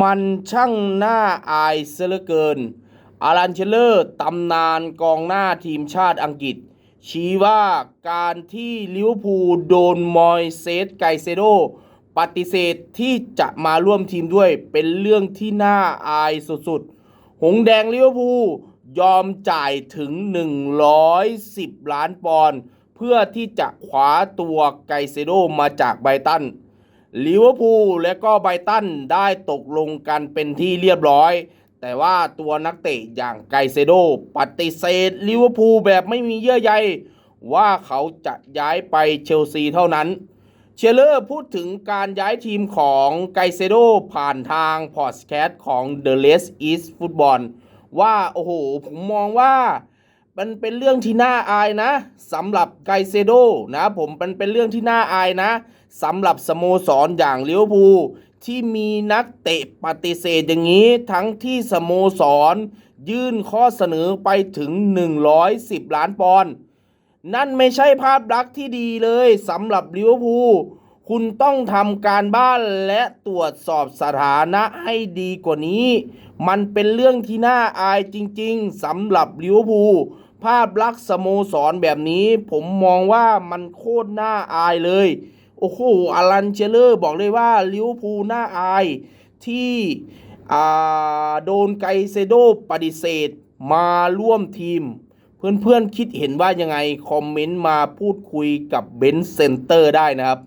มันช่างน่าอายเสียเหลือเกิน อารันเชลเลอร์ตำนานกองหน้าทีมชาติอังกฤษ ชี้ว่าการที่ลิเวอร์พูลโดนมอยเซสไกเซโดปฏิเสธที่จะมาร่วมทีมด้วยเป็นเรื่องที่น่าอายสุดๆ หงแดงลิเวอร์พูลยอมจ่ายถึง 110 ล้านปอนด์เพื่อที่จะคว้าตัวไกเซโดมาจากไบตัน ลิเวอร์พูลและก็ไบตันได้ตกลงกันเป็นที่เรียบร้อย แต่ว่าตัวนักเตะอย่างไกเซโดปฏิเสธลิเวอร์พูลแบบไม่มีเยื่อใย ว่าเขาจะย้ายไปเชลซีเท่านั้น เชลเลอร์พูดถึงการย้ายทีมของไกเซโดผ่านทางพอดแคสต์ของ The l e s East Football ว่า โอ้โห ผมมองว่า มันเป็นเรื่องที่น่าอายนะสำหรับไกเซโดนะผมมันเป็นเรื่องที่น่าอายนะสำหรับสโมสรอย่างลิเวอร์พูลที่มีนักเตะปฏิเสธอย่างนี้ทั้งที่สโมสร ยื่นข้อเสนอไปถึง 110 ล้านปอนด์นั่นไม่ใช่ภาพลักษณ์ที่ดีเลยสำหรับลิเวอร์พูล คุณต้องทำการบ้านและตรวจสอบสถานะให้ดีกว่านี้ มันเป็นเรื่องที่น่าอายจริงๆสำหรับลิเวอร์พูลภาพลักษณ์สโมสรแบบนี้ ผมมองว่ามันโคตรน่าอายเลย โอ้โหอลันเชลเลอร์บอกเลยว่าลิเวอร์พูลน่าอายที่โดนไกเซโดปฏิเสธมาร่วมทีม เพื่อนๆคิดเห็นว่ายังไง คอมเมนต์มาพูดคุยกับเบนซ์เซนเตอร์ได้นะครับ